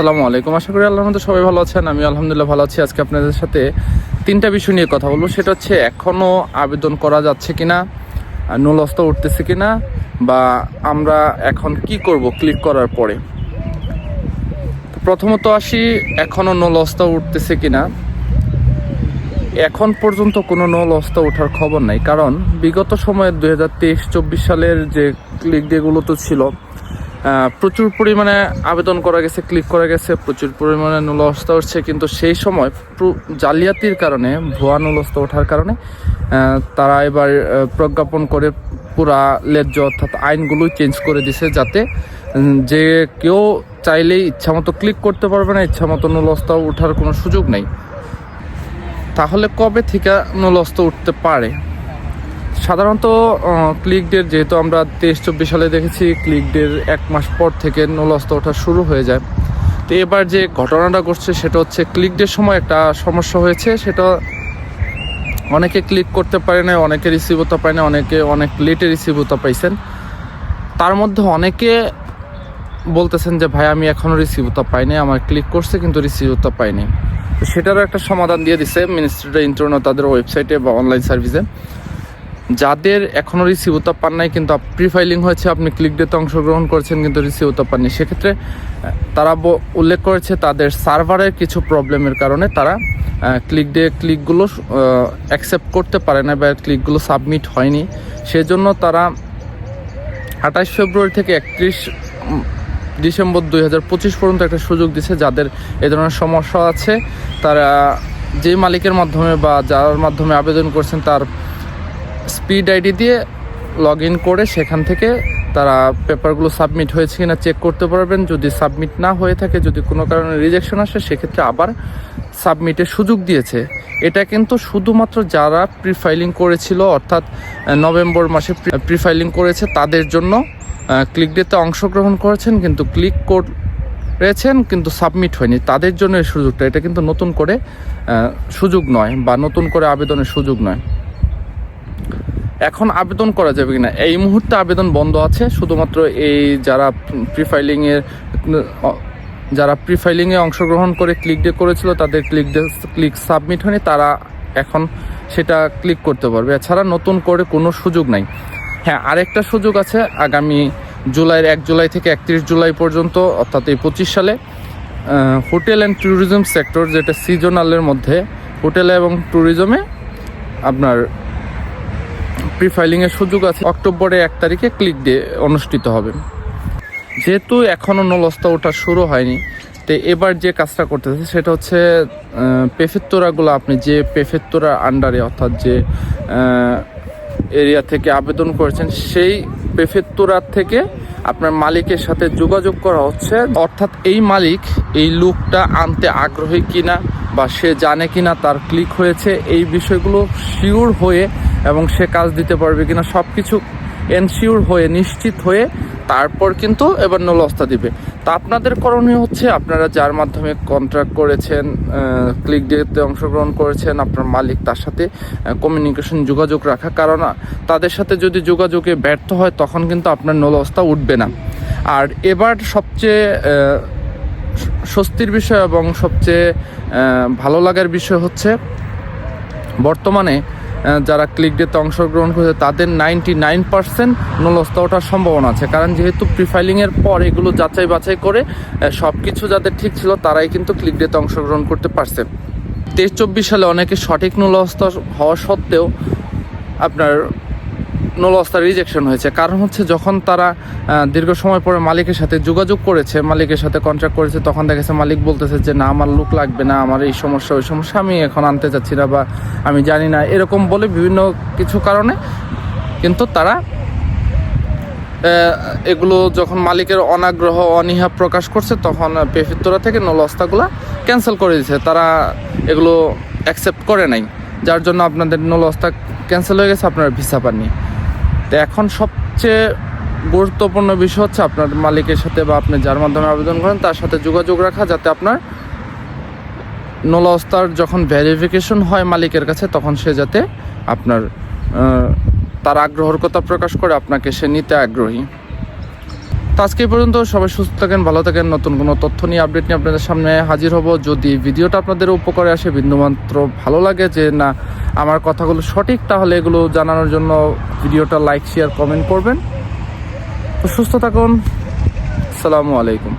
আসসালামু আলাইকুম। আশা করি আল্লাহর মধ্যে সবাই ভালো আছেন। আমি আলহামদুলিল্লাহ ভালো আছি। আজকে আপনাদের সাথে তিনটা বিষয় নিয়ে কথা বলব। সেটা হচ্ছে এখনও আবেদন করা যাচ্ছে কি কিনা নুলস্তা উঠতেছে কিনা, বা আমরা এখন কি করব ক্লিক করার পরে। প্রথমত আসি এখনও নুলস্তা উঠতেছে কিনা। এখন পর্যন্ত কোনো নল অস্তা ওঠার খবর নাই। কারণ বিগত সময়ে দুই হাজার তেইশ চব্বিশ সালের যে ক্লিক ডেগুলো তো ছিল প্রচুর পরিমাণে আবেদন করা গেছে ক্লিক করা গেছে, প্রচুর পরিমাণে নুলস্তা উঠছে কিন্তু সেই সময় জালিয়াতির কারণে, ভুয়া নুলস্তা ওঠার কারণে তারা এবার প্রজ্ঞাপন করে পুরা লেজ্জ অর্থাৎ আইনগুলোই চেঞ্জ করে দিছে যাতে যে কেউ চাইলেই ইচ্ছামতো ক্লিক করতে পারবে না, ইচ্ছামতো নুলস্তা ওঠার কোনো সুযোগ নেই। তাহলে কবে থেকে নলস্ত উঠতে পারে? সাধারণত ক্লিক ডের যেহেতু আমরা তেইশ, চব্বিশ সালে দেখেছি ক্লিক ডের এক মাস পর থেকে নলস্ত ওঠা শুরু হয়ে যায়। তো এবার যে ঘটনাটা ঘটছে, সেটা হচ্ছে ক্লিক ডের সময় একটা সমস্যা হয়েছে। সেটা অনেকে ক্লিক করতে পারে না অনেকে রিসিভ হতে পারে না অনেকে অনেক লেটে রিসিভ হতে পাইছেন। তার মধ্যে অনেকে বলতেছেন যে, ভাই, আমি এখনও রিসিভ হতে পাইনি, আমার ক্লিক করছে, কিন্তু রিসিভ হতে পাইনি। সেটারও একটা সমাধান দিয়ে দিছে মিনিস্ট্রি ইন্টারনেট তাদের ওয়েবসাইটে বা অনলাইন সার্ভিসে যাদের এখনও রিসিভ হতে পান নাই, কিন্তু প্রি ফাইলিং হয়েছে, আপনি ক্লিক ডেতে অংশগ্রহণ করেছেন, কিন্তু রিসিভ হতে পাননি। সেক্ষেত্রে তারা উল্লেখ করেছে তাদের সার্ভারের কিছু প্রবলেমের কারণে তারা ক্লিক ডে ক্লিকগুলো অ্যাকসেপ্ট করতে পারে না বা ক্লিকগুলো সাবমিট হয়নি। সেজন্য তারা আঠাশ ফেব্রুয়ারি থেকে একত্রিশ ডিসেম্বর দুই হাজার পঁচিশ পর্যন্ত একটা সুযোগ দিছে যাদের এ ধরনের সমস্যা আছে। তারা যে মালিকের মাধ্যমে বা যার মাধ্যমে আবেদন করছেন, তার স্পিড আইডি দিয়ে লগ ইন করে সেখান থেকে তারা পেপারগুলো সাবমিট হয়েছে কিনা চেক করতে পারবেন। যদি সাবমিট না হয়ে থাকে, যদি কোনো কারণে রিজেকশন আসে, সেক্ষেত্রে আবার সাবমিটের সুযোগ দিয়েছে। এটা কিন্তু শুধুমাত্র যারা প্রি ফাইলিং করেছিল, অর্থাৎ নভেম্বর মাসে প্রি ফাইলিং করেছে, তাদের জন্য ক্লিক ডেতে অংশগ্রহণ করেছেন, কিন্তু ক্লিক করেছেন, কিন্তু সাবমিট হয়নি। তাদের জন্য এই সুযোগটা। এটা কিন্তু নতুন করে সুযোগ নয়, বা নতুন করে আবেদনের সুযোগ নয়। এখন আবেদন করা যাবে কিনা? এই মুহূর্তে আবেদন বন্ধ আছে, শুধুমাত্র এই যারা প্রি ফাইলিংয়ের যারা প্রি ফাইলিংয়ে অংশগ্রহণ করে ক্লিক ডে করেছিল, তাদের ক্লিক ডে ক্লিক সাবমিট হয়নি, তারা এখন সেটা ক্লিক করতে পারবে। এছাড়া নতুন করে কোনো সুযোগ নাই। হ্যাঁ আরেকটা সুযোগ আছে, আগামী জুলাইয়ের এক জুলাই থেকে একত্রিশ জুলাই পর্যন্ত, অর্থাৎ এই পঁচিশ সালে হোটেল অ্যান্ড ট্যুরিজম সেক্টর যেটা সিজনালের মধ্যে, হোটেল এবং ট্যুরিজমে আপনার প্রি ফাইলিংয়ের সুযোগ আছে। অক্টোবরে এক তারিখে ক্লিক দিয়ে অনুষ্ঠিত হবে। যেহেতু এখনও নলস্তা ওঠা শুরু হয়নি, তো এবার যে কাজটা করতেছে সেটা হচ্ছে পেফেত্তরাগুলো আপনি যে পেফেত্তরার আন্ডারে অর্থাৎ যে এরিয়া থেকে আবেদন করেছেন, সেই পেফেত্তরার থেকে আপনার মালিকের সাথে যোগাযোগ করা হচ্ছে। অর্থাৎ এই মালিক এই লুকটা আনতে আগ্রহী কিনা বা সে জানে কিনা তার ক্লিক হয়েছে, এই বিষয়গুলো শিওর হয়ে এবং সে কাজ দিতে পারবে কিনা সব কিছু এনশিওর হয়ে, নিশ্চিত হয়ে তারপর কিন্তু এবার নলস্তা দিবে। তা আপনাদের করণীয় হচ্ছে আপনারা যার মাধ্যমে কন্ট্রাক্ট করেছেন ক্লিক ডেতে অংশগ্রহণ করেছেন, আপনার মালিক তার সাথে কমিউনিকেশন যোগাযোগ রাখা। কারণ তাদের সাথে যদি যোগাযোগে ব্যর্থ হয় তখন কিন্তু আপনার নলস্তা উঠবে না। আর এবার সবচেয়ে স্বস্তির বিষয় এবং সবচেয়ে ভালো লাগার বিষয় হচ্ছে বর্তমানে যারা ক্লিক ডেতে অংশগ্রহণ করেছে, তাদের নাইনটি নাইন পার্সেন্ট নলস্ত ওঠার সম্ভাবনা আছে। কারণ যেহেতু প্রিফাইলিংয়ের পর এগুলো যাচাই বাছাই করে সব কিছু যাদের ঠিক ছিল, তারাই কিন্তু ক্লিক ডেতে অংশগ্রহণ করতে পারছে। তেইশ চব্বিশ সালে অনেকে সঠিক নলস্তা হওয়া সত্ত্বেও আপনার নলস্তা রিজেকশন হয়েছে। কারণ হচ্ছে যখন তারা দীর্ঘ সময় পরে মালিকের সাথে যোগাযোগ করেছে, মালিকের সাথে কন্ট্রাক্ট করেছে, তখন দেখেছে মালিক বলতেছে যে, না, আমার লুক লাগবে না, আমার এই সমস্যা, ওই সমস্যা, আমি এখন আনতে চাচ্ছি না বা আমি জানি না। এরকম বলে বিভিন্ন কিছু কারণে কিন্তু তারা এগুলো যখন মালিকের অনাগ্রহ, অনীহা প্রকাশ করছে, তখন পেফিত্তরা থেকে নলস্তাগুলো ক্যান্সেল করে দিয়েছে। তারা এগুলো অ্যাকসেপ্ট করে নাই। যার জন্য আপনাদের নলস্তা ক্যান্সেল হয়ে গেছে, আপনারা ভিসা পাননি। তো এখন সবচেয়ে গুরুত্বপূর্ণ বিষয় হচ্ছে আপনার মালিকের সাথে বা আপনি যার মাধ্যমে আবেদন করেন, তার সাথে যোগাযোগ রাখা যাতে আপনার নলস্তার যখন ভেরিফিকেশন হয় মালিকের কাছে, তখন সে যাতে আপনার তার আগ্রহর কথা প্রকাশ করে, আপনাকে সে নিতে আগ্রহী। তো আজকে পর্যন্ত সবাই সুস্থ থাকেন, ভালো থাকেন। নতুন কোনো তথ্য নিয়ে আপডেট নিয়ে আপনাদের সামনে হাজির হব। যদি ভিডিওটা আপনাদের উপকারে আসে, বিন্দুমাত্র ভালো লাগে যে না, আমার কথাগুলো সঠিক, তাহলে এগুলো জানানোর জন্য ভিডিওটা লাইক শেয়ার কমেন্ট করবেন। তো সুস্থ থাকুন। আসসালামু আলাইকুম।